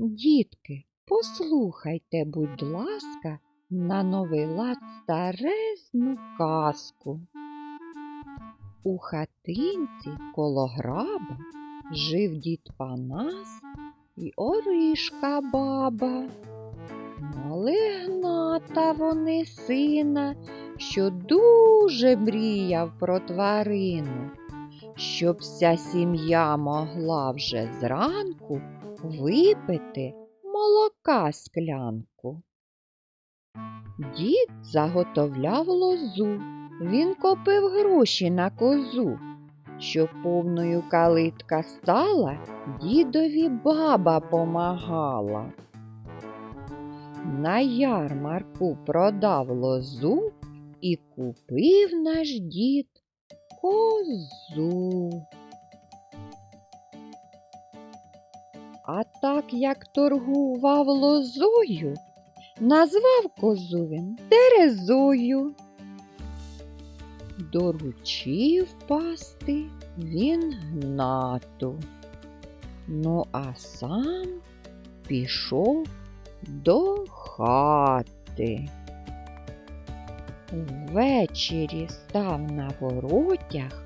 Дітки, послухайте, будь ласка, на новий лад старезну казку. У хатинці коло граба жив дід Панас і Оришка баба. Мали гната вони сина, що дуже мріяв про тварину, щоб вся сім'я могла вже зранку випити молока склянку. Дід заготовляв лозу, він копив гроші на козу. Щоб повною калитка стала, дідові баба помагала. На ярмарку продав лозу і купив наш дід козу. А так як торгував лозою, назвав козу він Терезою. Доручив пасти він гнату. Ну, а сам пішов до хати. Ввечері став на воротях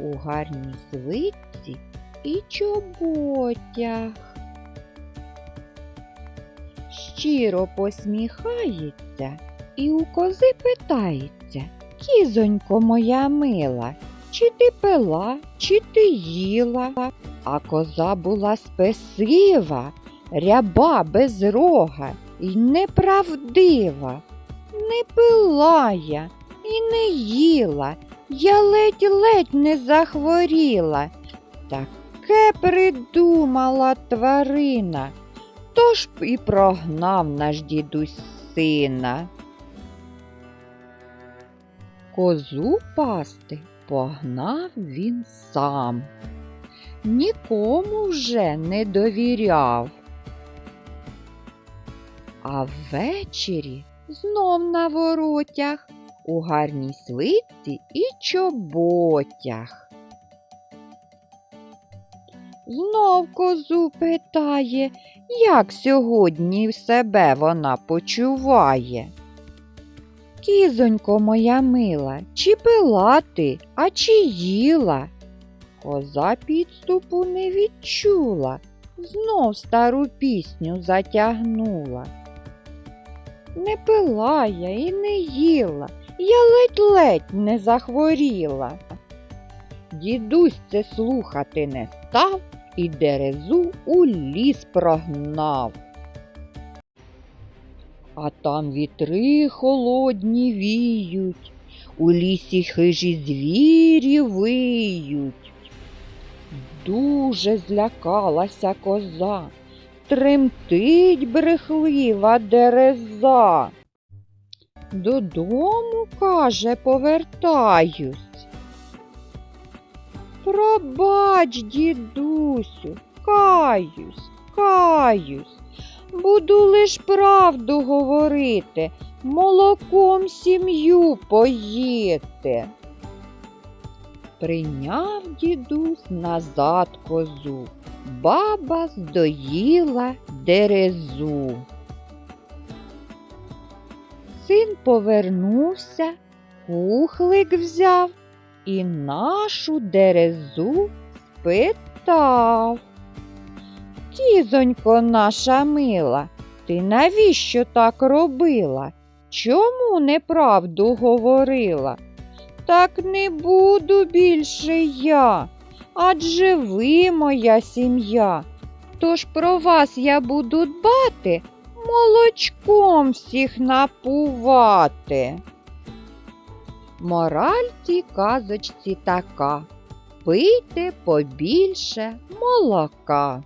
у гарній свитці і чоботях. Щиро посміхається і у кози питається Кізонько моя мила, чи ти пила, чи ти їла? А коза була спесива, ряба без рога й неправдива. Не пила я і не їла, я ледь-ледь не захворіла. Таке придумала тварина, тож і прогнав наш дідусь сина. Козу пасти погнав він сам, нікому вже не довіряв. А ввечері знов на воротях, у гарній свитці і чоботях. Знов козу питає, як сьогодні себе вона почуває. Кізонько моя мила, чи пила ти, а чи їла? Коза підступу не відчула, знов стару пісню затягнула. Не пила я і не їла, я ледь-ледь не захворіла. Дідусь це слухати не став і дерезу у ліс прогнав. А там вітри холодні віють, у лісі хижі звірі виють. Дуже злякалася коза, тремтить брехлива дереза. Додому, каже, повертаюсь. Пробач, дідусю, каюсь, каюсь. Буду лиш правду говорити, молоком сім'ю поїти. Прийняв дідусь назад козу, баба здоїла дерезу. Син повернувся, кухлик взяв і нашу дерезу спитав. Кізонько наша мила, ти навіщо так робила? Чому неправду говорила? Так не буду більше я, адже ви моя сім'я. Тож про вас я буду дбати, молочком всіх напувати. Мораль цій казочці така. Пийте побільше молока.